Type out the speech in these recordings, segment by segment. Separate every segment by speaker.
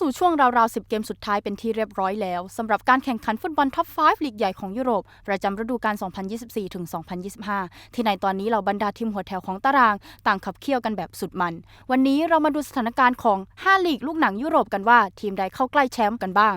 Speaker 1: สู่ช่วงราวๆ 10 เกมสุดท้ายเป็นที่เรียบร้อยแล้วสำหรับการแข่งขันฟุตบอลท็อป 5 ลีกใหญ่ของยุโรป ประจำฤดูกาล 2024-2025 ที่ในตอนนี้เหล่าบรรดาทีมหัวแถวของตาราง ต่างขับเคี่ยวกันแบบสุดมัน วันนี้เรามาดูสถานการณ์ของ 5 ลีกลูกหนังยุโรปกันว่าทีมใดเข้าใกล้แชมป์กันบ้าง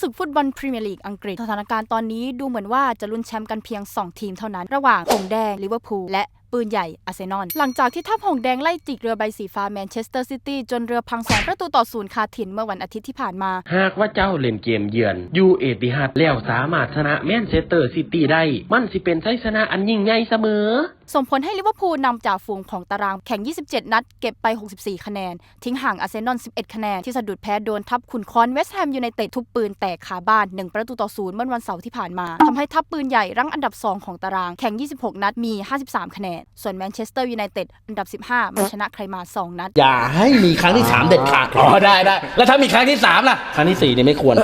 Speaker 1: ศึกฟุตบอลพรีเมียร์ลีกอังกฤษสถานการณ์ตอนนี้ดูเหมือนว่าจะลุ้นแชมป์กันเพียง 2 ทีมเท่านั้น ระหว่างหงแดงลิเวอร์พูลและปืนใหญ่อาร์เซนอลหลังจากที่ทัพหงแดงไล่จิกเรือใบสีฟ้าแมนเชสเตอร์ซิตี้จนเรือพังสองประตูต่อศูนย์คาถิ่นเมื่อวันอาทิตย์ที่ผ่านมา
Speaker 2: หากว่าเจ้าเล่นเกมเยือนยูเอติฮัดแล้วสามารถชนะแมนเชสเตอร์ซิตี้ได้ มันสิเป็นชัยชนะอันยิ่งใหญ่เสมอ
Speaker 1: ส่งผลให้ลิเวอร์พูลนำจากฝูงของตารางแข่ง 27 นัด เก็บไป 64 คะแนน ทิ้งห่างอาร์เซนอล 11 คะแนน ที่สะดุดแพ้โดนทัพขุนค้อนเวสต์แฮมยูไนเต็ดทุบปืนแตกขาบ้าน 1 ประตูต่อศูนย์เมื่อวันเสาร์ที่ผ่านมาทำให้ทัพปืนใหญ่รั้งอันดับ 2 ของตารางแข่ง 26 นัดมี 53 คะแนนส่วนแมนเชสเตอร์ยูไนเต็ดอันดับ 15ไม่ชนะใครมา 2 นัด
Speaker 3: อย่าให้มีครั้งที่ 3 เด็ดขาด
Speaker 4: อ๋อได้ได้แล้วถ้ามีครั้งที่สามล่ะ
Speaker 3: ครั้งที่4นี่ไม่ควร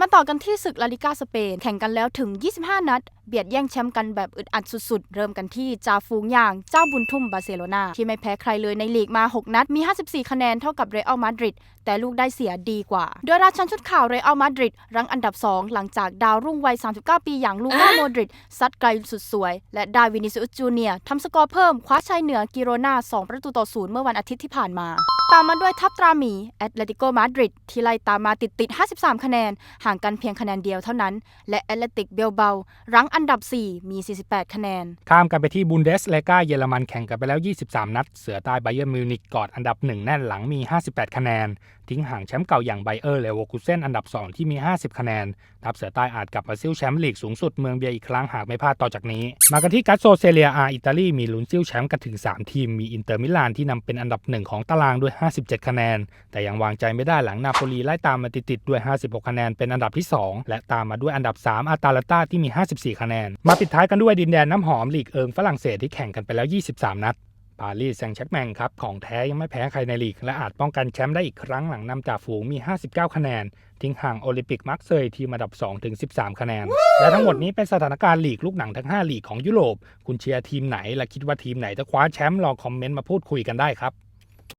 Speaker 1: มาต่อกันที่ศึกลาลิกาสเปนแข่งกันแล้วถึง 25 นัด เบียดแย่งแชมป์กันแบบอึดอัดสุดๆ เริ่มกันที่จาฟูงอย่างเจ้าบุญทุ่มบาร์เซโลนาที่ไม่แพ้ใครเลยในลีกมา 6 นัดมี 54 คะแนนเท่ากับเรอัลมาดริดแต่ลูกได้เสียดีกว่า โดยราชันชุดข่าวเรอัลมาดริดรั้งอันดับ 2 หลังจากดาวรุ่งวัย 39 ปีอย่างลูก้าโมดริดซัดไกลสุดสวย และได้วินิซิอุสจูเนียทำสกอร์เพิ่มคว้าชัยเหนือกิโรนา2 ประตูต่อศูนย์เมื่อวันอาทิตย์ที่ผ่านมาตามมาด้วยทัพตราหมีแอตเลติโกมาดริดที่ไล่ตามมาติดติด 53 คะแนน ห่างกันเพียงคะแนนเดียวเท่านั้น และแอตเลติกเบลเบารั้งอันดับ 4 มี 48 คะแนน
Speaker 5: ข้ามกันไปที่บุนเดสเลกาเยอรมันแข่งกันไปแล้ว 23 นัด เสือใต้ไบเยอร์มิวนิกกอดอันดับ 1 แน่นหลังมี 58 คะแนน ทิ้งห่างแชมป์เก่าอย่างไบเออร์เลวอคูเซนอันดับ 2 ที่มี 50 คะแนน ทัพเสือใต้อาจกลับมาซิ้วแชมป์ลีกสูงสุดเมืองเบียร์อีกครั้งหากไม่พลาดต่อจากนี้ มากันที่กัสโซเซเลียอาอิตาลีมีลุ้นซิ้วแชมป์กันถึง 3 ทีม มีอินเตอร์มิลานที่นำเป็นอันดับหนึ่งของตารางด้วย 57 คะแนน แต่ยังวางใจไม่ได้หลังนาโปลีไล่ตามมาติดๆด้วย 56 คะแนนเป็นอันดับที่ 2 และตามมาด้วยอันดับ 3 อาตาลาต้าที่มี 54 คะแนนมาปิดท้ายกันด้วยดินแดนน้ำหอมลีกเอิงฝรั่งเศสที่แข่งกันไปแล้ว 23 นัดปารีสแซงต์แชร์กแมงครับ ของแท้ยังไม่แพ้ใครในลีก และอาจป้องกันแชมป์ได้อีกครั้งหลังนำจากฝูงมี 59 คะแนน ทิ้งห่างโอลิมปิกมาร์กเซยทีมอันดับ 2 ถึง 13 คะแนน และทั้งหมดนี้เป็นสถานการณ์ลีกลูกหนังทั้ง 5 ลีกของยุโรป คุณเชียร์ทีมไหน และคิดว่าทีมไหนจะคว้าแชมป์ลองคอมเมนต์มาพูดคุยกันได้ครับ